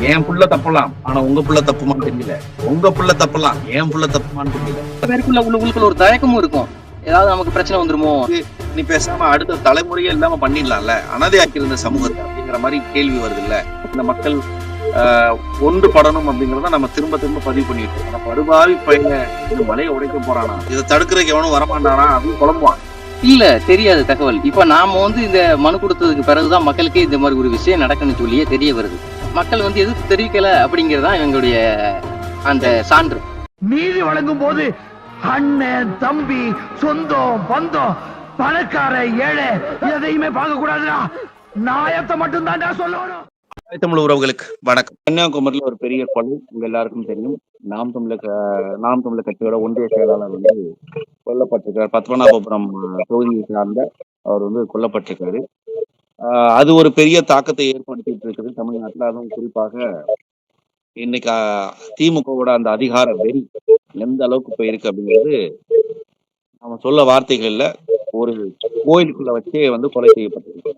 என் புள்ள தப்பலாம். ஆனா உங்க புள்ள தப்புமான்னு தெரியல. உங்க புள்ள தப்பலாம். என் புள்ள தப்புமான்னு தெரியல. பேருக்குள்ள உள்ள உள்ளுக்குள்ள ஒரு தயக்கமும் இருக்கும். ஏதாவது நமக்கு பிரச்சனை வந்துருமோ? நீ பேசாம அடுத்த தலைமுறையே இல்லாம பண்ணிடலாம்ல. அனாதையாக்கி இருந்த சமூகத்தை அப்படிங்கிற மாதிரி கேள்வி வருது இல்ல இந்த மக்கள் ஆஹ், ஒன்றுபடணும் அப்படிங்கறத நம்ம திரும்ப திரும்ப பதிவு பண்ணிட்டு இருக்கோம். படுபாவி பையன் இந்த மலையை உடைக்க போறானா? இதை தடுக்கிறதுக்கு எவனும் வரமாட்டானா? அப்படின்னு குழம்புவான். இல்ல தெரியாது தகவல். இப்ப நாம வந்து இந்த மனு கொடுத்ததுக்கு பிறகுதான் மக்களுக்கு இந்த மாதிரி ஒரு விஷயம் நடக்குன்னு சொல்லியே தெரிய வருது. மக்கள் வந்து எதுவும் தெரிவிக்கல அப்படிங்கறதுதான் எங்களுடைய அந்த சான்று. நீதி வழங்கும் போது அண்ணன் தம்பி சொந்தம் பந்தம் பணக்கார ஏழை எதையுமே பார்க்க கூடாதுடா நாயத்தை மட்டும் தான்டா சொல்லணும் தமிழ் உறவுகளுக்கு வணக்கம். கன்னியாகுமரியில ஒரு பெரிய கொலை உங்க எல்லாருக்கும் தெரியும். நாம் தமிழர் நாம் தமிழர் கட்சியோட ஒன்றிய செயலாளர் வந்து கொல்லப்பட்டிருக்கார். பத்மநாபபுரம் தொகுதியை சார்ந்த அவர் வந்து கொல்லப்பட்டிருக்காரு. அது ஒரு பெரிய தாக்கத்தை ஏற்படுத்திட்டு இருக்குது. தமிழ்நாட்டில் அதுவும் குறிப்பாக இன்னைக்கு திமுகவோட அந்த அதிகார வெறி எந்த அளவுக்கு போயிருக்கு அப்படிங்கிறது நம்ம சொல்ல வார்த்தைகள்ல ஒரு கோயிலுக்குள்ள வச்சே வந்து கொலை செய்யப்பட்டிருக்கு.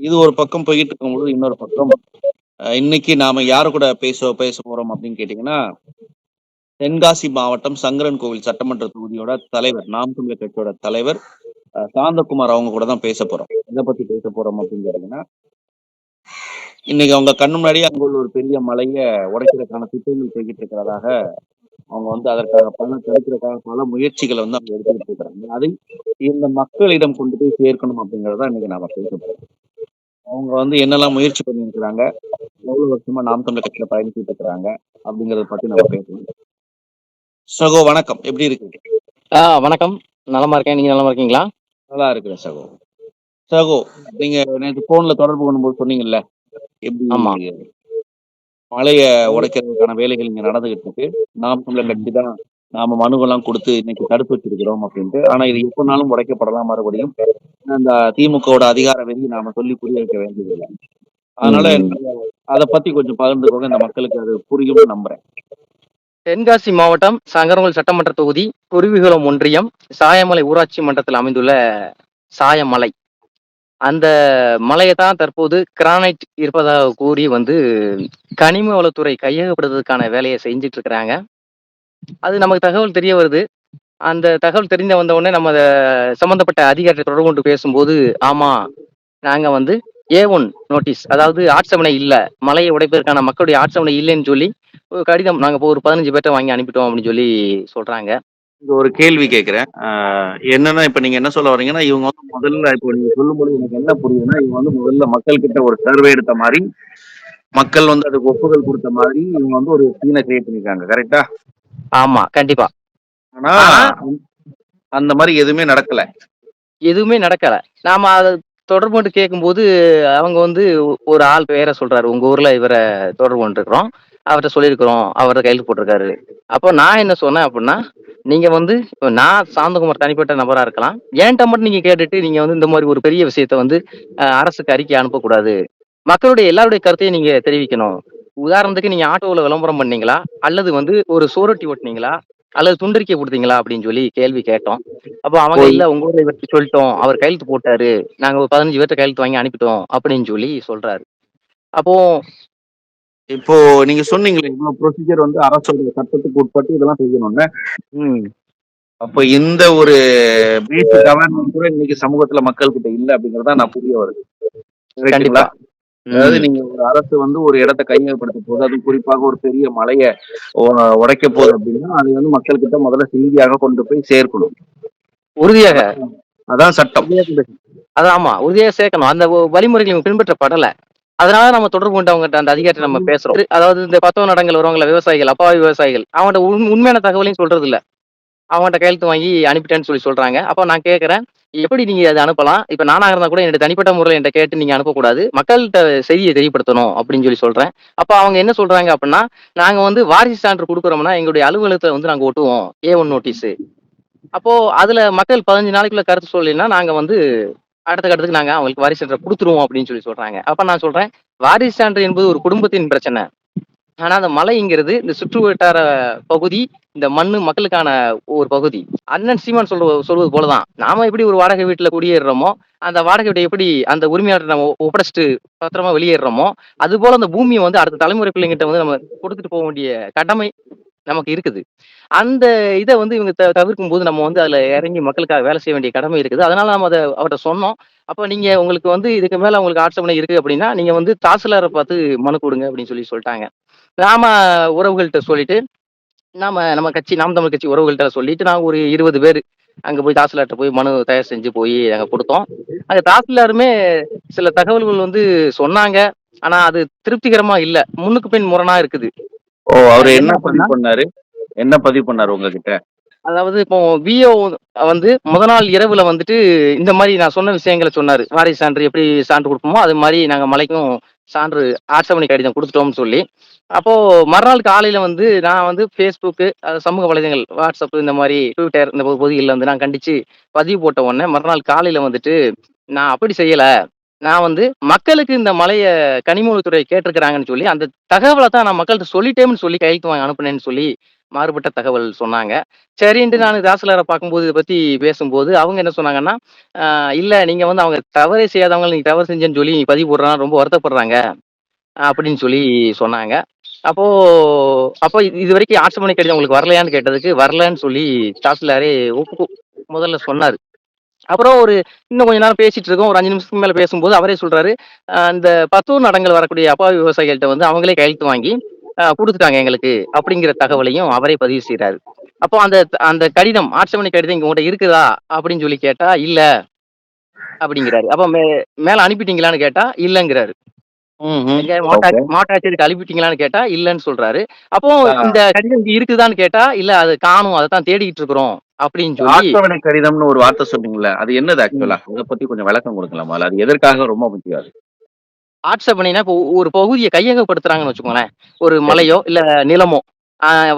இது ஒரு பக்கம் போயிட்டு இருக்கும்போது இன்னொரு பக்கம் இன்னைக்கு நாம யாரு கூட பேச பேச போறோம் அப்படின்னு கேட்டீங்கன்னா தென்காசி மாவட்டம் சங்கரன் கோவில் சட்டமன்ற தொகுதியோட தலைவர் நாம் தமிழர் கட்சியோட தலைவர் சாந்தகுமார் அவங்க கூட தான் பேச போறோம். எதை பத்தி பேச போறோம் அப்படின்னு கேட்டீங்கன்னா இன்னைக்கு அவங்க கண்ணு முன்னாடியே அங்க உள்ள ஒரு பெரிய மலையை உடைக்கிறதுக்கான திட்டங்கள் போய்கிட்டு இருக்கிறதாக அவங்க வந்து அதற்காக பணம் கிடைக்கிறதுக்காக பல முயற்சிகளை வந்து அவங்க எடுத்துக்கிட்டு இருக்கிறாங்க. அதை இந்த மக்களிடம் கொண்டு போய் சேர்க்கணும் அப்படிங்கறத இன்னைக்கு நாம பேச போறோம். அவங்க வந்து என்னெல்லாம் முயற்சி பண்ணியிருக்கிறாங்க எவ்வளவு வருஷமா நாம் தமிழர் கட்சியில பயணிச்சுட்டு இருக்கிறாங்க அப்படிங்கறத பத்தி நம்ம பேசணும் சகோ வணக்கம். எப்படி இருக்கீங்க? ஆஹ் வணக்கம். நலமா இருக்கேன். நீங்க நலமா இருக்கீங்களா? நல்லா இருக்கிறேன் சகோ. சகோ நீங்க நேற்று போன்ல தொடர்பு கொள்ளும்போது சொன்னீங்கல்ல எப்படி ஆமா. மலைய உடைக்கிறதுக்கான வேலைகள் இங்க நடந்துகிட்டு இருக்கு. நாம் தமிழர் கட்சி தான் நாம மனுவெல்லாம் கொடுத்து இன்னைக்கு தடுத்து வச்சிருக்கிறோம் அப்படின்ட்டு. ஆனா இது எப்பனாலும் உடைக்கப்படலாம் மறுபடியும். அந்த திமுகவோட அதிகார வெறி நாம சொல்லி புரிய வைக்க வேண்டியதில்லை அதனால அதை பத்தி கொஞ்சம் பகிர்ந்துக்கோங்க. இந்த மக்களுக்கு அது புரியும்னு நம்புறேன். தென்காசி மாவட்டம் சங்கரங்கோல் சட்டமன்ற தொகுதி குருவிகுளம் ஒன்றியம் சாயமலை ஊராட்சி மன்றத்தில் அமைந்துள்ள சாயமலை. அந்த மலையை தான் தற்போது கிரானைட் இருப்பதாக கூறி வந்து கனிம வளத்துறை கையகப்படுத்துறதுக்கான வேலையை செஞ்சுட்டு இருக்கிறாங்க. அது நமக்கு தகவல் தெரிய வருது. அந்த தகவல் தெரிஞ்ச வந்த உடனே நம்ம சம்மந்தப்பட்ட சம்பந்தப்பட்ட தொடர்பு கொண்டு பேசும்போது ஆமா நாங்க வந்து ஏ ஒன் நோட்டீஸ் அதாவது ஆட்சேபனை இல்லை மலையை உடைப்பதற்கான மக்களுடைய ஆட்சேபனை இல்லைன்னு சொல்லி ஒரு கடிதம் நாங்கள் இப்போ ஒரு பதினஞ்சு பேர்ட்ட வாங்கி அனுப்பிட்டோம் அப்படின்னு சொல்லி சொல்றாங்க. இங்க ஒரு கேள்வி கேட்கிறேன் என்னன்னா இப்ப நீங்க என்ன சொல்ல வரீங்கன்னா இவங்க வந்து முதல்ல இப்போ நீங்க சொல்லும்போது எனக்கு என்ன புரியுதுன்னா இவங்க வந்து முதல்ல மக்கள் கிட்ட ஒரு சர்வே எடுத்த மாதிரி மக்கள் வந்து அதுக்கு ஒப்புதல் கொடுத்த மாதிரி இவங்க வந்து ஒரு சீனை கிரியேட் பண்ணிருக்காங்க. கரெக்டா ஆமா கண்டிப்பா. ஆனா அந்த மாதிரி எதுவுமே நடக்கல. எதுவுமே நடக்கல. நாம அதை தொடர்பு கொண்டு கேட்கும்போது அவங்க வந்து ஒரு ஆள் பேரை சொல்றாரு. உங்க ஊர்ல இவரை தொடர்பு கொண்டிருக்கிறோம். அவர்கிட்ட சொல்லியிருக்கிறோம். அவரை கையெழுத்து போட்டிருக்காரு. அப்போ நான் என்ன சொன்னேன் அப்படின்னா நீங்க வந்து நான் சாந்தகுமார் தனிப்பட்ட நபரா இருக்கலாம். என்கிட்ட மட்டும் நீங்க கேட்டுட்டு நீங்க வந்து இந்த மாதிரி ஒரு பெரிய விஷயத்த வந்து அரசுக்கு அறிக்கை அனுப்பக்கூடாது. மக்களுடைய எல்லாருடைய கருத்தையும் நீங்க தெரிவிக்கணும். உதாரணத்துக்கு நீங்க ஆட்டோவில் விளம்பரம் பண்ணீங்களா? அல்லது வந்து ஒரு சோரட்டி ஓட்டுனீங்களா? அல்லது துண்டறிக்கை கொடுத்தீங்களா? அப்படின்னு சொல்லி கேள்வி கேட்டோம். அப்போ அவங்க இல்ல உங்க ஊர்ல இவர்கிட்ட சொல்லிட்டோம். அவர் கையெழுத்து போட்டாரு. நாங்க பதினஞ்சு பேர்ட்ட கையெழுத்து வாங்கி அனுப்பிட்டோம். அப்படின்னு சொல்லி சொல்றாரு. அப்போ இப்போ நீங்க சொன்னீங்களே இவ்வளவு ப்ரொசீஜர் வந்து அரசோட சட்டத்துக்கு உட்பட்டு இதெல்லாம் செய்யணும்னு. அப்போ இந்த ஒரு பேசிக் அவேர்னஸ் கூட இன்னைக்கு சமூகத்துல மக்கள் கிட்ட இல்ல அப்படிங்கறத நான் புரிய வருது. கண்டிப்பா? அதாவது நீங்க ஒரு அரசு வந்து ஒரு இடத்தை கையகப்படுத்த போகுது. அதுவும் குறிப்பாக ஒரு பெரிய மலையை உடைக்க போகுது அப்படின்னா அதை வந்து மக்கள் கிட்ட முதல்ல செய்தியாக கொண்டு போய் சேர்க்கணும். உறுதியாக. அதான் சட்டம். அது ஆமா உறுதியாக சேர்க்கணும். அந்த வழிமுறைகள் பின்பற்றப்படல. அதனால நம்ம தொடர்பு கொண்டு அவங்ககிட்ட அந்த அதிகாரிட்ட நம்ம பேசுறோம். அதாவது இந்த பத்தவ நடங்கள் வருவாங்களா விவசாயிகள் அப்பாவி விவசாயிகள் அவன்கிட்ட உண்- உண்மையான தகவலையும் சொல்றது இல்ல அவன்கிட்ட கையெழுத்து வாங்கி அனுப்பிட்டேன்னு சொல்லி சொல்றாங்க. அப்போ நான் கேட்கறேன் எப்படி நீங்க அதை அனுப்பலாம்? இப்ப நானா இருந்தா கூட என்னோட தனிப்பட்ட முறையில் என்கிட்ட கேட்டு நீங்க அனுப்பக்கூடாது. மக்கள்கிட்ட செய்தியை தெரியப்படுத்தணும் அப்படின்னு சொல்லி சொல்றேன். அப்போ அவங்க என்ன சொல்றாங்க அப்படின்னா நாங்க வந்து வாரிசு சான்று கொடுக்குறோம்னா எங்களுடைய அலுவலகத்துல வந்து நாங்க ஒட்டுவோம். A one notice. அப்போ அதுல மக்கள் பதினஞ்சு நாளைக்குள்ள கருத்து சொல்லலைன்னா நாங்க வந்து அடுத்த கட்டத்துக்கு நாங்க அவங்களுக்கு வாரிசு சான்றை கொடுத்துருவோம் அப்படின்னு சொல்லி சொல்றாங்க. அப்ப நான் சொல்றேன் வாரிசு சான்று என்பது ஒரு குடும்பத்தின் பிரச்சனை. ஆனா அந்த மலைங்கிறது இந்த சுற்று வட்டார பகுதி இந்த மண்ணு மக்களுக்கான ஒரு பகுதி. அண்ணன் சீமான் சொல்ற சொல்வது போலதான். நாம எப்படி ஒரு வாடகை வீட்டுல குடியேறுறோமோ அந்த வாடகை வீட்டை எப்படி அந்த உரிமையாளர் நம்ம ஒப்படைச்சிட்டு பத்திரமா வெளியேறுறோமோ அது போல அந்த பூமியை வந்து அடுத்த தலைமுறை பிள்ளைங்கிட்ட வந்து நம்ம கொடுத்துட்டு போக வேண்டிய கடமை நமக்கு இருக்குது. அந்த இதை வந்து இவங்க த தவிர்க்கும் போது நம்ம வந்து அதுல இறங்கி மக்களுக்காக வேலை செய்ய வேண்டிய கடமை இருக்குது. அதனால நம்ம அதை அவர்கிட்ட சொன்னோம். அப்ப நீங்க உங்களுக்கு வந்து இதுக்கு மேல உங்களுக்கு ஆட்சேபனை இருக்கு அப்படின்னா நீங்க வந்து தாசிலாரை பார்த்து மனு கொடுங்க அப்படின்னு சொல்லி சொல்லிட்டாங்க. நாம உறவுகள்கிட்ட சொல்லிட்டு நாம நம்ம கட்சி நாம் தமிழ் கட்சி உறவுகள்கிட்ட சொல்லிட்டு நாங்க ஒரு இருபது பேர் அங்க போய் தாசிலார்கிட்ட போய் மனு தயார் செஞ்சு போய் அங்க கொடுத்தோம். அங்க தாசில்தாருமே சில தகவல்கள் வந்து சொன்னாங்க. ஆனா அது திருப்திகரமா இல்ல. முன்னுக்கு பின் முரணா இருக்குது. ஓ அவர் என்ன பதிவு பண்ணாரு? என்ன பதிவு பண்ணாரு உங்ககிட்ட? அதாவது இப்போ விஓ வந்து முத நாள் இரவுல வந்துட்டு இந்த மாதிரி நான் சொன்ன விஷயங்களை சொன்னாரு. வாரிசு சான்று எப்படி சான்று கொடுப்போமோ அது மாதிரி நாங்க மலைக்கும் சான்று ஆட்சேபனை கடிதம் கொடுத்துட்டோம்னு சொல்லி. அப்போ மறுநாள் காலையில வந்து நான் வந்து ஃபேஸ்புக்கு சமூக வலைதளங்கள் வாட்ஸ்அப் இந்த மாதிரி ட்விட்டர் இந்த பகுதிகளில் வந்து நான் கண்டிச்சு பதிவு போட்ட உடனே மறுநாள் காலையில வந்துட்டு நான் அப்படி செய்யல. நான் வந்து மக்களுக்கு இந்த மலையை கனிமூலத்துறை கேட்டிருக்கிறாங்கன்னு சொல்லி அந்த தகவலை தான் நான் மக்கள்கிட்ட சொல்லிட்டேன்னு சொல்லி கையெழுத்து வாங்கி அனுப்புனேன்னு சொல்லி மாறுபட்ட தகவல் சொன்னாங்க. சரின்ட்டு நான் தாசில்தாரை பார்க்கும்போது இதை பற்றி பேசும்போது அவங்க என்ன சொன்னாங்கன்னா இல்லை நீங்கள் வந்து அவங்க தவறே செய்யாதவங்க நீங்கள் தவறு செஞ்சேன்னு சொல்லி பதிவு போடுறாங்க ரொம்ப வருத்தப்படுறாங்க. அப்படின்னு சொல்லி சொன்னாங்க. அப்போ அப்போ இது இது வரைக்கும் பண்ணி கடிதம் உங்களுக்கு வரலையான்னு கேட்டதுக்கு வரலன்னு சொல்லி தாசில்தாரே ஒப்பு முதல்ல சொன்னார். அப்புறம் ஒரு இன்னும் கொஞ்ச நேரம் பேசிட்டு இருக்கோம். ஒரு அஞ்சு நிமிஷத்துக்கு மேல பேசும்போது அவரே சொல்றாரு இந்த பத்தூர் நடங்கள் வரக்கூடிய அப்பாவி விவசாயிகள்கிட்ட வந்து அவங்களே கையெழுத்து வாங்கி கொடுத்துட்டாங்க எங்களுக்கு அப்படிங்கிற தகவலையும் அவரே பதிவு செய்றாரு. அப்போ அந்த அந்த கடிதம் ஆட்சேபனை கடிதம் இங்க உங்கள்கிட்ட இருக்குதா? அப்படின்னு சொல்லி கேட்டா இல்ல அப்படிங்கிறாரு. அப்ப மே மேல அனுப்பிட்டீங்களான்னு கேட்டா இல்லங்கிறாரு. ஆட்சியருக்கு அனுப்பிட்டீங்களான்னு கேட்டா இல்லன்னு சொல்றாரு. அப்போ. இந்த கடிதம் இங்க இருக்குதான்னு கேட்டா இல்ல அது காணும். அதை தான் தேடிக்கிட்டு இருக்கிறோம். அப்படின்னு சொல்லி கடிதம்னு ஒரு வார்த்தை சொன்னீங்கல்ல அது என்னது ஆக்சுவலா அதை பத்தி கொஞ்சம் விளக்கம் கொடுக்கலாமா? அது எதற்காக ரொம்ப முக்கியம்? ஆட்சேபனைனா இப்போ ஒரு பகுதியை கையகப்படுத்துறாங்கன்னு வச்சுக்கோங்களேன். ஒரு மலையோ இல்ல நிலமோ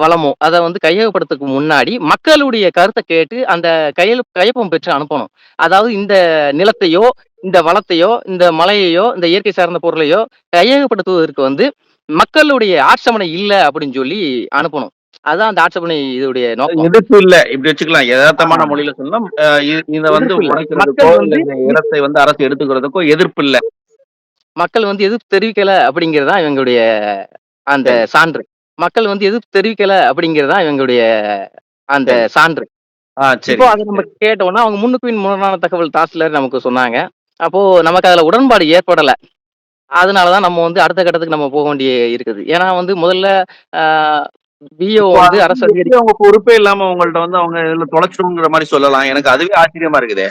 வளமோ அதை வந்து கையகப்படுத்துறதுக்கு முன்னாடி மக்களுடைய கருத்தை கேட்டு அந்த கையெழு கையொப்பம் பெற்று அனுப்பணும். அதாவது இந்த நிலத்தையோ இந்த வளத்தையோ இந்த மலையையோ இந்த இயற்கை சார்ந்த பொருளையோ கையகப்படுத்துவதற்கு வந்து மக்களுடைய ஆட்சேபனை இல்லை அப்படின்னு சொல்லி அனுப்பணும். அதான் அந்த ஆட்சேபனை இதோடைய நோக்கம். எதிர்ப்பு இல்ல. இப்படி வச்சுக்கலாம். யதார்த்தமான மொழியில சொன்னா இ- இத வந்து. உடைக்கிறதுக்கோ இடத்தை வந்து அரசு எடுத்துக்கிறதுக்கோ எதிர்ப்பு இல்ல. மக்கள் வந்து எதிர்ப்பு தெரிவிக்கல அப்படிங்கறதா இவங்களுடைய அந்த. சான்று. மக்கள் வந்து எதிர்ப்பு தெரிவிக்கல அப்படிங்கறதா இவங்களுடைய அந்த சான்று. இப்போ அதை நம்ம கேட்டோம்னா அவங்க முன்னுக்கு முரணான தகவல் தாசில்தார் நமக்கு சொன்னாங்க. அப்போ நமக்கு அதுல உடன்பாடு ஏற்படல. அதனாலதான் நம்ம வந்து அடுத்த கட்டத்துக்கு நம்ம போக வேண்டிய இருக்குது. ஏன்னா வந்து முதல்ல பிஓ வந்து அரசு அதிகாரி அவங்க பொறுப்பே இல்லாம உங்கள்ட்ட வந்து அவங்க இதுல தொலைச்சிடுங்கிற மாதிரி சொல்லலாம். எனக்கு அதுவே ஆச்சரியமா இருக்குதே.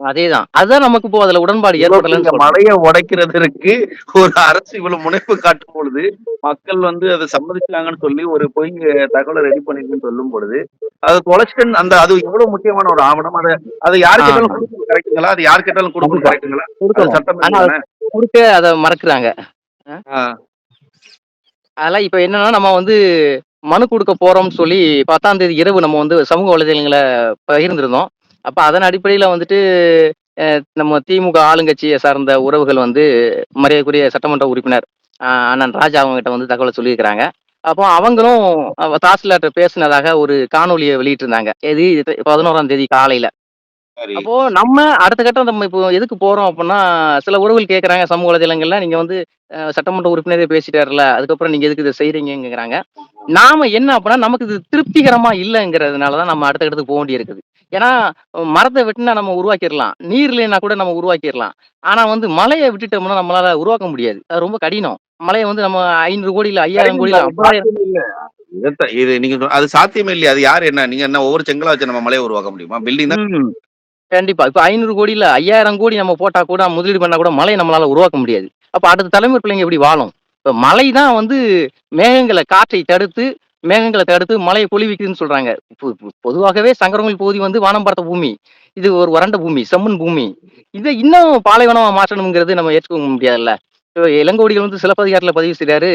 அதேதான். அதுதான் நமக்கு இப்போ அதுல உடன்பாடு சொல்றேன் மலையை உடைக்கிறதற்கு ஒரு அரசு இவ்வளவு முனைப்பு காட்டும் பொழுது மக்கள் வந்து அதை சம்மதிச்சாங்கன்னு சொல்லி ஒரு பொய் தகவலை ரெடி பண்ணிருக்குன்னு சொல்லும் பொழுது அது தொலைச்சிட்டு அந்த அது எவ்வளவு முக்கியமான ஒரு ஆவணம்? அதை அதை யாரு. கேட்டாலும் கொடுக்கணும் கரெக்டுங்களா? அது யாரு கேட்டாலும் கொடுக்கணும் கொடுக்கணும். சட்டம்? கொடுக்க அதை மறக்குறாங்க. அதெல்லாம் இப்ப என்னன்னா நம்ம வந்து மனு கொடுக்க போறோம்னு சொல்லி பத்தாம் தேதி இரவு நம்ம வந்து சமூக வலைதளங்களை பகிர்ந்திருந்தோம். அப்ப அதன் அடிப்படையில வந்துட்டு நம்ம திமுக ஆளுங்கட்சியை சார்ந்த உறவுகள் வந்து மரியாதைக்குரிய சட்டமன்ற உறுப்பினர் அண்ணன் ராஜா அவங்க கிட்ட வந்து தகவலை சொல்லியிருக்கிறாங்க. அப்போ அவங்களும் அவ- பேசினதாக ஒரு காணொலியை வெளியிட்டிருந்தாங்க. எது இது பதினோராம் தேதி காலையில. சரி. அப்போ நம்ம அடுத்த கட்டம் நம்ம இப்போ எதுக்கு போறோம் அப்படின்னா சில உறவுகள் கேட்கறாங்க சமூக வலைதளங்கள்ல. நீங்க வந்து சட்டமன்ற உறுப்பினரே பேசிட்டாருல அதுக்கப்புறம் நீங்க எதுக்கு இதை செய்றீங்கிறாங்க நாம என்ன அப்படின்னா நமக்கு இது திருப்திகரமா இல்லைங்கிறதுனாலதான் நம்ம அடுத்த கட்டத்துக்கு போக வேண்டி இருக்குது ஏன்னா மரத்தை வெட்டினா நம்ம உருவாக்கிடலாம். நீர் இல்லைன்னா கூட நம்ம உருவாக்கிடலாம். ஆனா வந்து மலையை விட்டுட்டோம்னா நம்மளால உருவாக்க முடியாது. அது ரொம்ப கடினம். மலையை வந்து நம்ம ஐநூறு கோடி இல்ல ஐயாயிரம் கோடி இல்ல ஐம்பதாயிரம் சாத்தியமே இல்ல. இதைத்தான் இது நீங்க சொ- அது சாத்தியமே இல்லையா? அது யாரு என்ன நீங்க என்ன ஒவ்வொரு செங்கலா வச்சு நம்ம மலையை உருவாக்க முடியுமா? பில்டிங் தான் ம். கண்டிப்பா. இப்ப ஐநூறு கோடி இல்ல ஐயாயிரம் கோடி நம்ம போட்டா கூட முதலீடு பண்ணா கூட மலையை நம்மளால உருவாக்க முடியாது. அப்ப அடுத்த தலைமுறை பிள்ளைங்க எப்படி வாழும்? இப்ப மலை தான் வந்து மேகங்களை காற்றை தடுத்து மேகங்களை தடுத்து மலையை பொழிவிக்குதுன்னு சொல்றாங்க. பொதுவாகவே சங்கரங்கோயில் பகுதி வந்து வானம் பார்த்த பூமி. இது ஒரு வறண்ட பூமி செம்மண் பூமி. இதை இன்னும் பாலைவனமா மாற்றணுங்கிறது நம்ம ஏற்றுக்க முடியாதுல்ல. இப்போ இளங்கோடிகள் வந்து சிலப்பதிகாரத்துல பதிவு செய்கிறாரு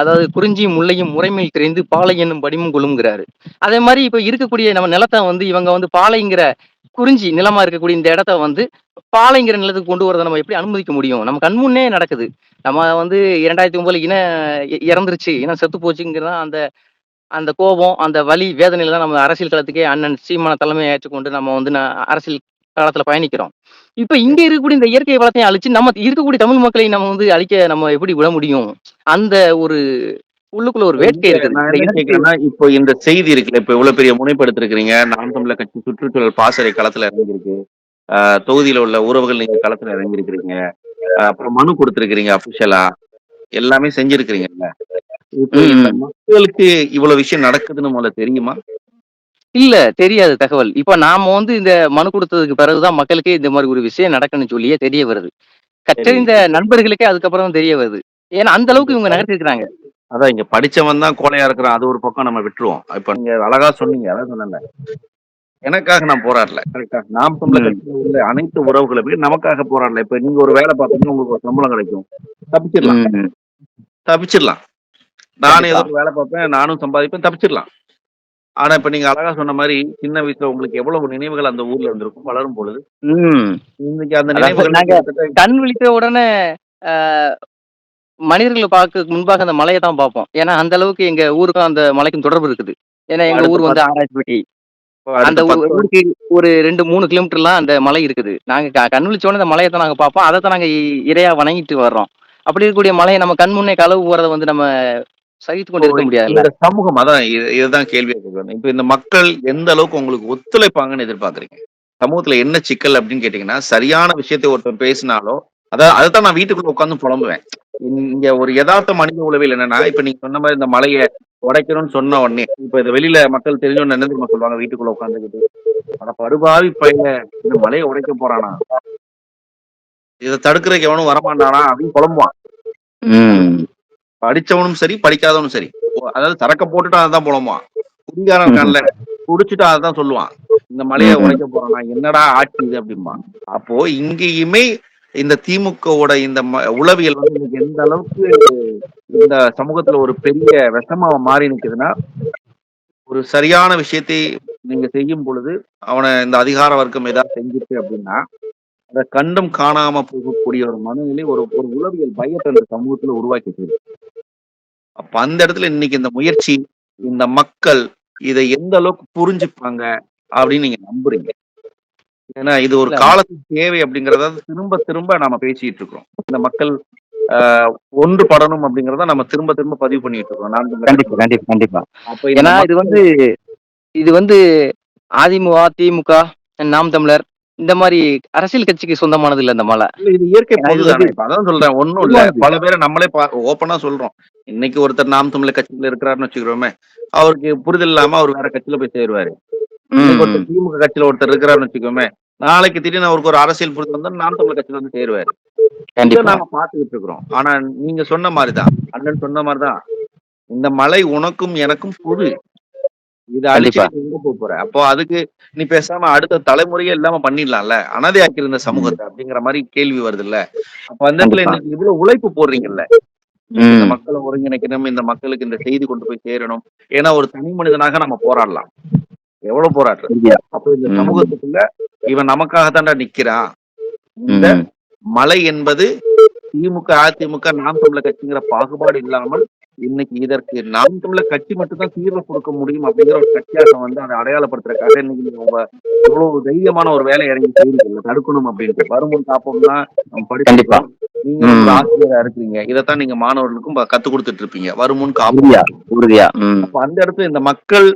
அதாவது குறிஞ்சியும் முல்லையும் முறைமையில் தெரிந்து பாலை என்னும் படிமும் கொள்ளுங்கிறாரு. அதே மாதிரி இப்ப இருக்கக்கூடிய நம்ம நிலத்தை வந்து இவங்க வந்து பாலைங்கிற குறிஞ்சி நிலமா இருக்கக்கூடிய இந்த இடத்த வந்து பாலைங்கிற நிலத்துக்கு கொண்டு வரதை நம்ம எப்படி அனுமதிக்க முடியும்? நம்ம கண்முன்னே நடக்குது. நம்ம வந்து இரண்டாயிரத்தி ஒன்பதுல இன இறந்துருச்சு. இனம் செத்து போச்சுங்கிறத அந்த அந்த கோபம் அந்த வலி வேதனையில தான் நம்ம அரசியல் களத்துக்கே அண்ணன் சீமான தலைமையை ஏற்றுக்கொண்டு நம்ம வந்து ந- அரசியல் காலத்துல பயணிக்கிறோம். இப்ப இங்க இருக்கக்கூடிய இந்த இயற்கை வளத்தையும் அழிச்சு நம்ம இருக்கக்கூடிய தமிழ் மக்களை நம்ம வந்து அழிக்க நம்ம எப்படி விட முடியும்? அந்த ஒரு உள்ளுக்குள்ள ஒரு வேட்கை கேக்குறேன்னா இப்போ இந்த செய்தி இருக்குல்ல இப்ப இவ்வளவு பெரிய முனைப்படுத்திருக்கிறீங்க. நாம் தமிழர் கட்சி சுற்றுச்சூழல் பாசறை களத்துல இறங்கியிருக்கு. தொகுதியில உள்ள உறவுகள் நீங்க களத்துல இறங்கியிருக்கிறீங்க. அப்புறம் மனு கொடுத்திருக்கிறீங்க அபிஷியலா எல்லாமே செஞ்சிருக்கிறீங்கல்ல. மக்களுக்கு இவ்வளவு விஷயம் நடக்குதுன்னு முதல்ல தெரியுமா? இல்ல தெரியாது தகவல். இப்ப நாம வந்து இந்த மனு கொடுத்ததுக்கு பிறகுதான் மக்களுக்கே இந்த மாதிரி ஒரு விஷயம் நடக்குன்னு சொல்லியே தெரிய வருது. கற்றறிந்த நண்பர்களுக்கே அதுக்கப்புறம் தெரிய வருது. ஏன்னா அந்த அளவுக்கு இவங்க நகர்த்திருக்கிறாங்க. அதான் இங்க படிச்சவன் தான் கோழையா இருக்கிறான். அது ஒரு பக்கம் நம்ம விட்டுருவோம். இப்ப நீங்க அழகா சொன்னீங்க அதான் சொன்னேன்ல. எனக்காக நான் போராடல. கரெக்டா நாம் தமிழர். கட்சியில உள்ள அனைத்து உறவுகளுமே நமக்காக போராடல. இப்ப நீங்க ஒரு வேலை பார்த்தீங்கன்னா உங்களுக்கு ஒரு சம்பளம் கிடைக்கும். தப்பிச்சிடலாம். தப்பிச்சிடலாம். நானும் ஏதோ வேலை பார்ப்பேன் நானும் சம்பாதிப்பேன் தப்பிச்சிடலாம். ஆனா இப்ப நீங்க அழகா சொன்ன மாதிரி சின்ன வயசுல உங்களுக்கு எவ்வளவு நினைவுகள் அந்த ஊர்ல இருந்திருக்கும் வளரும் பொழுது. இன்னைக்கு அந்த நினைவுகள் கண் விழித்த உடனே மனிதர்களை பார்க்க முன்பாக அந்த மலையை தான் பார்ப்போம். ஏன்னா அந்த அளவுக்கு எங்க ஊருக்கும் அந்த மலைக்கும் தொடர்பு இருக்குது. ஏன்னா எங்க ஊர் வந்து ஆராய்ச்சிப்பட்டி. அந்த ஊருக்கு ஒரு ரெண்டு மூணு கிலோமீட்டர்லாம் அந்த மலை இருக்குது. நாங்க க- கண் விழிச்ச உடனே அந்த மலையை தான் நாங்க பார்ப்போம். அதை தான் நாங்க இறையா வணங்கிட்டு வர்றோம். அப்படி இருக்கக்கூடிய மலையை நம்ம கண் முன்னே களவு போறதை வந்து நம்ம சகித்து கொண்டு இருக்க இந்த சமூகம் அதான் இது- இதுதான் கேள்வியா கேட்கணும் இப்ப இந்த மக்கள் எந்த அளவுக்கு உங்களுக்கு ஒத்துழைப்பாங்கன்னு எதிர்பார்க்கறீங்க? சமூகத்துல என்ன சிக்கல் அப்படின்னு கேட்டீங்கன்னா சரியான விஷயத்தை ஒருத்தன் பேசினாலோ அதான் அதுதான் நான் வீட்டுக்குள்ள உட்கார்ந்து புலம்புவேன். இங்க ஒரு யதார்த்த மனித உளவியல் என்னன்னா இப்ப நீங்க சொன்ன மாதிரி இந்த மலையை உடைக்கணும்னு சொன்ன உடனே இப்ப இது வெளியில மக்கள் தெரிஞ்சோன்னு என்ன தெரியுமா சொல்லுவாங்க வீட்டுக்குள்ள உட்காந்துக்கிட்டு ஆனா படுபாவி பையன் இந்த மலையை உடைக்க போறானா? இதை தடுக்கிறதுக்கு எவனும் வரமாட்டானா அப்படின்னு புலம்புவான். படிச்சவனும் சரி படிக்காதவனும் சரி. அதாவது சரக்க போட்டுட்டு அதான் புலம்புவான். குடிகாரன் இருக்கான்ல குடிச்சிட்டு அதான் சொல்லுவான். இந்த மலையை. உடைக்க போறானா என்னடா ஆட்சி இது அப்படிம்பான். அப்போ இங்கேயுமே இந்த திமுகவோட இந்த ம- உளவியல் வந்து இன்னைக்கு எந்த அளவுக்கு இந்த சமூகத்துல ஒரு பெரிய விஷமா மாறி நிக்குதுன்னா ஒரு சரியான விஷயத்தை நீங்க செய்யும் பொழுது அவனை இந்த அதிகார வர்க்கம் ஏதாவது செஞ்சுச்சு அப்படின்னா அதை கண்டும் காணாம போகக்கூடிய ஒரு மனநிலை ஒரு ஒரு உளவியல் பயத்தை இந்த சமூகத்துல உருவாக்கி அப்ப அந்த இடத்துல இன்னைக்கு இந்த முயற்சி இந்த மக்கள் இதை எந்த அளவுக்கு புரிஞ்சுப்பாங்க அப்படின்னு நீங்க நம்புறீங்க? ஏன்னா இது ஒரு. காலத்துக்கு தேவை அப்படிங்கறத திரும்ப திரும்ப நாம பேசிட்டு இருக்கிறோம் இந்த மக்கள் ஆஹ் ஒன்றுபடணும் அப்படிங்கறத நம்ம திரும்ப திரும்ப பதிவு பண்ணிட்டு இருக்கோம். கண்டிப்பா கண்டிப்பா கண்டிப்பா. அப்ப ஏன்னா இது வந்து இது வந்து அதிமுக திமுக நாம் தமிழர் இந்த மாதிரி அரசியல் கட்சிக்கு சொந்தமானது இல்ல இந்த மலை இது இயற்கை அதான் சொல்றேன் ஒண்ணும் இல்ல. பல பேரை நம்மளே ஓப்பனா சொல்றோம். இன்னைக்கு ஒருத்தர் நாம் தமிழர் கட்சியில இருக்கிறாருன்னு வச்சுக்கிறோமே அவருக்கு புரிதல் இல்லாம அவர் வேற கட்சியில போய் சேருவாரு. ஒருத்தர் திமுக கட்சியில ஒருத்தர் இருக்கிறாருன்னு வச்சுக்கோமே நாளைக்கு திடீர்னு அவருக்கு ஒரு அரசியல் புரிதல் வந்து நாம் தமிழர் கட்சியில வந்து சேருவாரு. நாம பாத்துக்கிட்டு இருக்கிறோம். ஆனா நீங்க சொன்ன மாதிரிதான் அண்ணன் சொன்ன மாதிரிதான் இந்த மலை உனக்கும் எனக்கும் பொது. இது அழிச்சு போற? அப்போ அதுக்கு நீ பேசாம அடுத்த தலைமுறையே இல்லாம பண்ணிடலாம்ல? அனாதையாக்கி இருந்த சமூகத்தை அப்படிங்கிற மாதிரி கேள்வி வருது இல்ல அப்ப அந்த இடத்துல. இன்னைக்கு இவ்வளவு உழைப்பு போடுறீங்கல்ல? இந்த. மக்களை ஒருங்கிணைக்கணும் இந்த மக்களுக்கு இந்த செய்தி கொண்டு போய் சேரணும். ஏன்னா ஒரு தனி மனிதனாக நம்ம போராடலாம். எவ்வளவு உறுதியா. அப்ப இந்த. சமூகத்துக்குள்ள இவன் நமக்காக தான்டா நிக்கிறான் இந்த. மலை என்பது திமுக அதிமுக நாம் தமிழர் கட்சிங்கிற பாகுபாடு இல்லாமல் இன்னைக்கு இதற்கு நாம் தமிழர் கட்சி மட்டும்தான் தீர்வு கொடுக்க முடியும் அப்படிங்கிற ஒரு கட்சியாக வந்து அதை அடையாளப்படுத்துறதுக்காக இன்னைக்கு நீங்க இவ்வளவு தைரியமான ஒரு வேலை இறங்கி செய்யுங்க தடுக்கணும் அப்படின்ட்டு வருமுன் காப்போம்னா. படிச்சிருக்கோம் நீங்க. ஒரு ஆசிரியரா இருக்கிறீங்க இதைத்தான் நீங்க மாணவர்களுக்கும் கத்துக் கொடுத்துட்டு இருப்பீங்க வருமுன் காப்போம் உறுதியா அந்த இடத்துல இந்த மக்கள்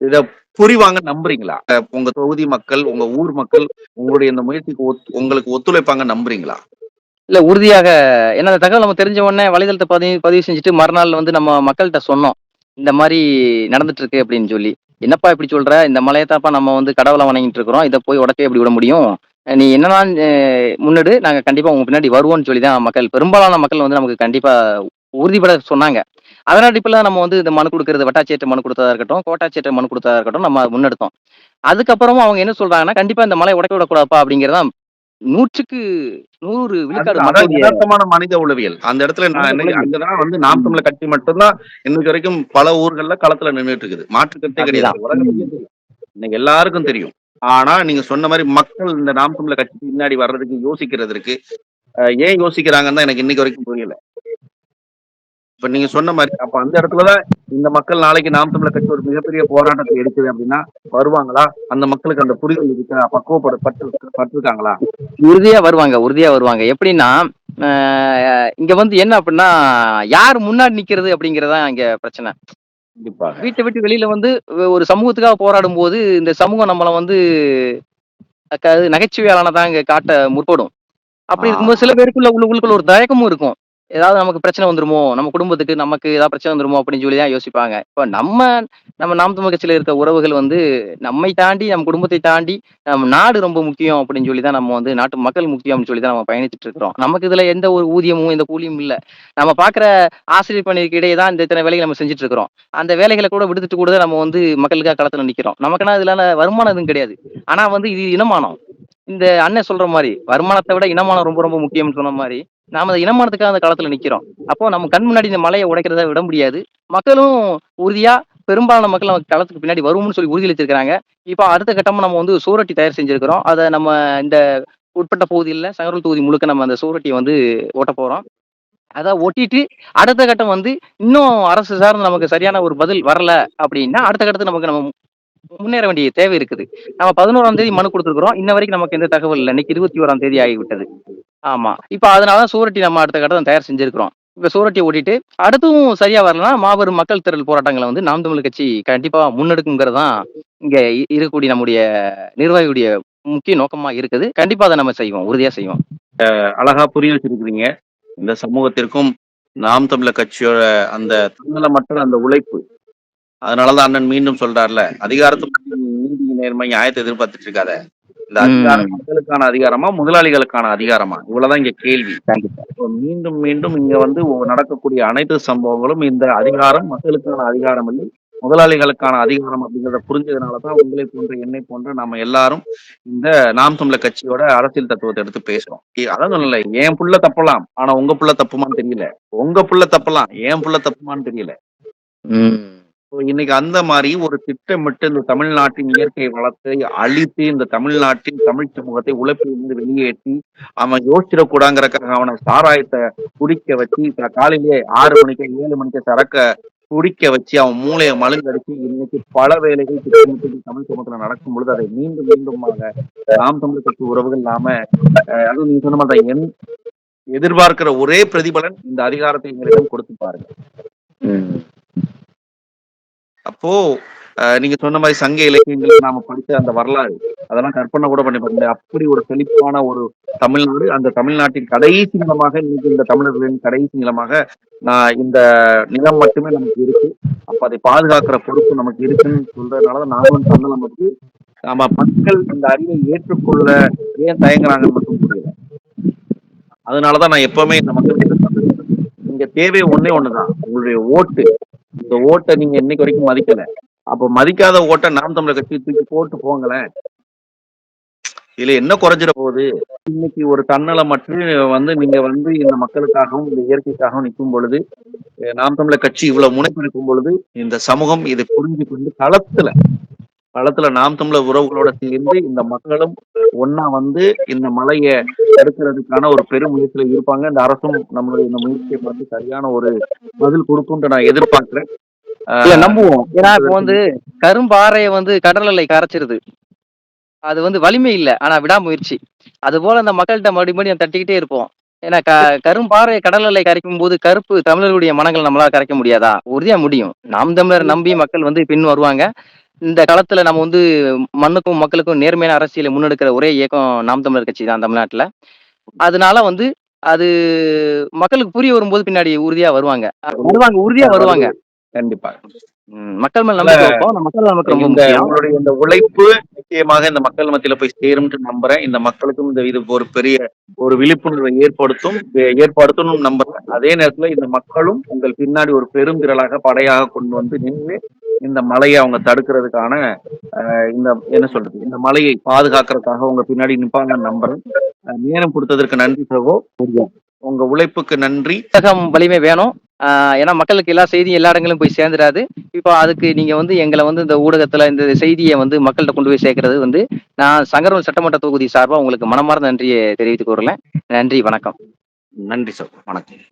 இத புரிவாங்க நம்புறீங்களா? உங்க தொகுதி மக்கள் உங்க ஊர் மக்கள் உங்களுடைய இந்த முயற்சிக்கு ஒத்து- உங்களுக்கு ஒத்துழைப்பாங்க நம்புறீங்களா? இல்ல உறுதியாக ஏன்னா அந்த தகவல் நம்ம தெரிஞ்ச உடனே வலைதளத்தை பதிவு பதிவு செஞ்சுட்டு மறுநாள் வந்து நம்ம மக்கள்கிட்ட சொன்னோம். இந்த மாதிரி நடந்துட்டு இருக்கு அப்படின்னு சொல்லி. என்னப்பா இப்படி சொல்ற? இந்த மலையத்தாப்பா நம்ம வந்து கடவுளை வணங்கிட்டு இருக்கிறோம். இதை போய் உடக்கே எப்படி விட முடியும்? நீ என்னதான் முன்னாடி நாங்கள் நாங்க கண்டிப்பா உங்க பின்னாடி வருவோம்னு சொல்லி தான் மக்கள் பெரும்பாலான மக்கள் வந்து நமக்கு கண்டிப்பா உறுதிப்பட சொன்னாங்க. அதன் அடிப்படையில் நம்ம வந்து இந்த மனு கொடுக்கறது வட்டாட்சியர்கிட்ட மனு கொடுத்ததா இருக்கட்டும் கோட்டாட்சியர்கிட்ட மனு கொடுத்ததா இருக்கட்டும் நம்ம முன்னெடுத்தோம். அதுக்கப்புறமும் அவங்க என்ன சொல்றாங்கன்னா கண்டிப்பா இந்த மலை உடைக்க விடக்கூடாதுப்பா அப்படிங்கறதான் நூற்றுக்கு நூறு விழுக்காடு மனித உளவியல். அந்த இடத்துல. அங்கதான் வந்து நாம் தமிழர் கட்சி மட்டும்தான் இன்னைக்கு வரைக்கும் பல ஊர்கள்ல களத்துல நின்னுட்டு இருக்குது மாற்று கருத்தே கிடையாது இன்னைக்கு எல்லாருக்கும் தெரியும். ஆனா நீங்க சொன்ன மாதிரி மக்கள் இந்த நாம் தமிழர் கட்சி பின்னாடி வர்றதுக்கு யோசிக்கிறதுக்கு ஏன் யோசிக்கிறாங்கன்னு தான் எனக்கு இன்னைக்கு வரைக்கும் புரியல. இப்ப நீங்க சொன்ன மாதிரி அப்ப அந்த இடத்துலதான் இந்த மக்கள் நாளைக்கு நாம் தமிழர் கட்சி ஒரு மிகப்பெரிய போராட்டத்தை எடுக்குது அப்படின்னா வருவாங்களா? அந்த மக்களுக்கு அந்த புரிதல் இருக்கா பக்குவப்பட பட்டு பட்டிருக்காங்களா? உறுதியா வருவாங்க உறுதியா வருவாங்க. எப்படின்னா இங்க வந்து என்ன அப்படின்னா யார் முன்னாடி நிக்கிறது அப்படிங்கறதுதான் இங்க பிரச்சனை. வீட்டை விட்டு வெளியில வந்து ஒரு சமூகத்துக்காக போராடும் போது இந்த சமூகம் நம்மள வந்து நகைச்சுவையாலானதான் இங்க காட்ட முற்படும். அப்படி. இருக்கும்போது சில பேருக்குள்ள உள்ள உள்ளுக்குள்ள ஒரு தயக்கமும் இருக்கும். ஏதாவது நமக்கு பிரச்சனை வந்துருமோ? நம்ம குடும்பத்துக்கு நமக்கு ஏதாவது பிரச்சனை வந்துருமோ? அப்படின்னு சொல்லி தான் யோசிப்பாங்க. இப்போ நம்ம நம்ம நாம் தமிழ் இருக்க உறவுகள் வந்து நம்மை தாண்டி நம்ம குடும்பத்தை தாண்டி நம்ம நாடு ரொம்ப முக்கியம் அப்படின்னு சொல்லி தான் நம்ம வந்து நாட்டு மக்கள் முக்கியம் அப்படின்னு சொல்லி தான் நம்ம பயணிச்சுட்டு இருக்கிறோம். நமக்கு இதுல எந்த ஒரு ஊதியமும் எந்த கூலியும் இல்லை. நம்ம பார்க்குற ஆசிரியர் பணிக்கு இடையே தான் இந்த இத்தனை வேலைகள் நம்ம செஞ்சுட்டு இருக்கிறோம். அந்த வேலைகளை கூட விடுத்துட்டு கூட நம்ம வந்து மக்களுக்காக களத்தில் நிற்கிறோம் நமக்குன்னா இதுல வருமானம் எதுவும் கிடையாது. ஆனால் வந்து இது இனமானம். இந்த அண்ணன் சொல்ற மாதிரி வருமானத்தை விட இனமானம் ரொம்ப ரொம்ப முக்கியம்னு சொன்ன மாதிரி நாம அந்த இனமானத்துக்காக அந்த காலத்துல நிக்கிறோம். அப்போ நம்ம கண் முன்னாடி இந்த மலையை உடைக்கிறத விட முடியாது. மக்களும் உறுதியா பெரும்பாலான மக்கள் நமக்கு களத்துக்கு பின்னாடி வருவோம்னு சொல்லி உறுதியளிச்சிருக்கிறாங்க இப்போ அடுத்த கட்டமா நம்ம வந்து சூரட்டி தயார் செஞ்சிருக்கிறோம். அதை நம்ம இந்த உட்பட்ட பகுதியில் சங்கரூர் தொகுதி முழுக்க நம்ம அந்த சூரட்டியை வந்து ஓட்ட போறோம். அதை ஒட்டிட்டு அடுத்த கட்டம் வந்து இன்னும் அரசு சார்ந்து நமக்கு சரியான ஒரு பதில் வரல அப்படின்னா அடுத்த கட்டத்துக்கு நமக்கு நம்ம முன்னேற வேண்டிய தேவை இருக்குது. நம்ம பதினோராம் தேதி மனு கொடுத்துருக்குறோம். இன்ன வரைக்கும் நமக்கு எந்த தகவல் இல்லை. இன்னைக்கு இருபத்தி ஓராம் தேதி ஆகிவிட்டது. ஆமா. இப்போ அதனாலதான் சூரட்டி நம்ம அடுத்த கட்டம் தயார் செஞ்சிருக்கிறோம். இப்போ சூரட்டி ஓட்டிட்டு அடுத்தும் சரியா வரலன்னா மாபெரும் மக்கள் திரள் போராட்டங்களை வந்து நாம் தமிழ் கட்சி கண்டிப்பா முன்னெடுக்குங்கிறது தான் இங்க இருக்கக்கூடிய நம்முடைய நிர்வாகியுடைய முக்கிய நோக்கமா இருக்குது. கண்டிப்பா அதை நம்ம செய்வோம். உறுதியா செய்வோம். அழகா புரிய வச்சிருக்கிறீங்க. இந்த சமூகத்திற்கும் நாம் தமிழர் கட்சியோட அந்த தன்னலமற்ற அந்த உழைப்பு அதனாலதான் அண்ணன் மீண்டும் சொல்றாருல அதிகாரத்துக்கு நீதி நேர்மை நியாயத்தை எதிர்பார்த்துட்டு இருக்காத இந்த அதிகாரம் மக்களுக்கான அதிகாரமா முதலாளிகளுக்கான அதிகாரமா? இவ்வளவுதான் இங்க கேள்வி. மீண்டும் மீண்டும் இங்க வந்து நடக்கக்கூடிய அனைத்து சம்பவங்களும் இந்த அதிகாரம் மக்களுக்கான அதிகாரம் இல்லை முதலாளிகளுக்கான அதிகாரம் அப்படிங்கிறத புரிஞ்சதுனாலதான் உங்களை போன்ற என்னை போன்ற நாம எல்லாரும் இந்த நாம் தமிழர் கட்சியோட அரசியல் தத்துவத்தை எடுத்து பேசுறோம். அதான் சொல்லல என் புள்ள தப்பலாம்? ஆனா உங்க புள்ள தப்புமான்னு தெரியல. உங்க புள்ள தப்பலாம் என் புள்ள தப்புமான்னு தெரியல. So, இன்னைக்கு அந்த மாதிரி ஒரு திட்டமிட்டு இந்த தமிழ்நாட்டின் இயற்கை வளத்தை அழித்து இந்த தமிழ்நாட்டின் தமிழ் சமூகத்தை உழைப்பிலிருந்து வெளியேற்றி அவன் யோசிச்சிடக்கூடாங்கிறக்காக அவனை சாராயத்தை குடிக்க வச்சு காலையிலேயே ஆறு மணிக்கு ஏழு மணிக்கு சரக்க குடிக்க வச்சு அவன் மூளையை மழுங்கடிச்சு இன்னைக்கு பல வேலைகள் திட்டமிட்டு தமிழ் சமூகத்துல நடக்கும் பொழுது அதை மீண்டும் மீண்டுமாக நாம் தமிழ் கட்சி உறவுகள் இல்லாம அதுவும் நீங்க சொன்ன மாதிரி என் எதிர்பார்க்கிற ஒரே பிரதிபலன் இந்த அதிகாரத்தை எங்களிடம் கொடுத்து பாருங்க. அப்போ நீங்க சொன்ன மாதிரி சங்க இலக்கியங்களை நாம படித்த அந்த வரலாறு அதெல்லாம் கற்பனை கூட பண்ணி பாருங்க அப்படி ஒரு செழிப்பான ஒரு தமிழ்நாடு அந்த தமிழ்நாட்டின் கடைசி நிலமாக இன்னைக்கு இந்த தமிழர்களின் கடைசி நிலமாக நான் இந்த நிலம் மட்டுமே நமக்கு இருக்கு. அப்ப அதை பாதுகாக்கிற பொறுப்பு நமக்கு இருக்குன்னு சொல்றதுனாலதான் நானும் தமிழ் நமக்கு நம்ம மக்கள் இந்த அறிவை ஏற்றுக்கொள்ள ஏன் தயங்குறாங்கன்னு மட்டும் புரியல. அதனாலதான் நான் எப்பவுமே இந்த மக்கள் இங்க தேவை ஒண்ணே ஒண்ணுதான். உங்களுடைய ஓட்டு. இந்த ஓட்டை நீங்க இன்னைக்கு வரைக்கும் மதிக்கல. அப்ப மதிக்காத ஓட்டை நாம் தமிழர் கட்சி தூக்கி போட்டு போங்களேன். இதுல என்ன குறைஞ்சிட போகுது? இன்னைக்கு ஒரு தன்னலமற்று வந்து நீங்க வந்து இந்த மக்களுக்காகவும் இந்த இயற்கைக்காகவும் நிற்கும் பொழுது நாம் தமிழர் கட்சி இவ்வளவு முனைப்பு நிற்கும் பொழுது இந்த சமூகம் இதை புரிஞ்சு கொண்டு களத்துல களத்துல நாம் தமிழர் உறவுகளோட சேர்ந்து இந்த மக்களும் ஒன்னா வந்து இந்த மலையை தடுக்கிறதுக்கான ஒரு பெரும் முயற்சியில இருப்பாங்க. இந்த அரசும் நம்மளுடைய இந்த முயற்சியை பார்த்து சரியான ஒரு பதில் கொடுக்கும்னு நான் எதிர்பார்க்கிறேன். நம்புவோம். ஏன்னா இப்போ வந்து கரும்பாறையை வந்து கடல் அலை கரைச்சிருது. அது வந்து வலிமை இல்லை ஆனா விடாமுயற்சி. அது போல அந்த மக்கள்கிட்ட மறுபடியும் மறுபடியும் தட்டிக்கிட்டே இருப்போம். ஏன்னா க கரும்பாறை கடல் அலை கரைக்கும் போது கருப்பு தமிழர்களுடைய மனங்கள் நம்மளால கரைக்க முடியாதா? உறுதியா முடியும். நாம் தமிழர் நம்பி மக்கள் வந்து பின் வருவாங்க. இந்த காலத்துல நம்ம வந்து மண்ணுக்கும் மக்களுக்கும் நேர்மையான அரசியலை முன்னெடுக்கிற ஒரே இயக்கம் நாம் தமிழர் கட்சி தான் தமிழ்நாட்டுல. அதனால வந்து அது மக்களுக்கு புரிய வரும்போது பின்னாடி உறுதியா வருவாங்க. வருவாங்க உறுதியா வருவாங்க. கண்டிப்பா. மக்கள் மேல நம்பிக்கை உங்களுடைய இந்த உழைப்பு நிச்சயமாக இந்த மக்கள் மத்தியில போய் சேரும்னு நம்புறேன். இந்த மக்களுக்கும் இந்த இது ஒரு பெரிய ஒரு விழிப்புணர்வை ஏற்படுத்தும் ஏற்படுத்தணும் நம்புறேன். அதே நேரத்துல இந்த மக்களும் உங்கள் பின்னாடி ஒரு பெரும் திரளாக படையாக கொண்டு வந்து நின்று இந்த மலையை அவங்க தடுக்கிறதுக்கான இந்த என்ன சொல்றது இந்த மலையை பாதுகாக்கிறதுக்காக உங்க பின்னாடி நிப்பாங்கன்னு நம்புறேன். நேரம் கொடுத்ததற்கு நன்றி சகோ. உங்க உழைப்புக்கு நன்றி. புத்தகம் வலிமை வேணும். ஏன்னா மக்களுக்கு எல்லா செய்தியும் எல்லா இடங்களும் போய் சேர்ந்துடாது. இப்போ அதுக்கு நீங்க வந்து எங்களை வந்து இந்த ஊடகத்துல இந்த செய்தியை வந்து மக்கள்கிட்ட கொண்டு போய் சேர்க்கறது வந்து நான் சங்கரவல் சட்டமன்ற தொகுதி சார்பா உங்களுக்கு மனமார்ந்த நன்றியை தெரிவித்துக் கொள்றேன். நன்றி வணக்கம். நன்றி சார் வணக்கம்.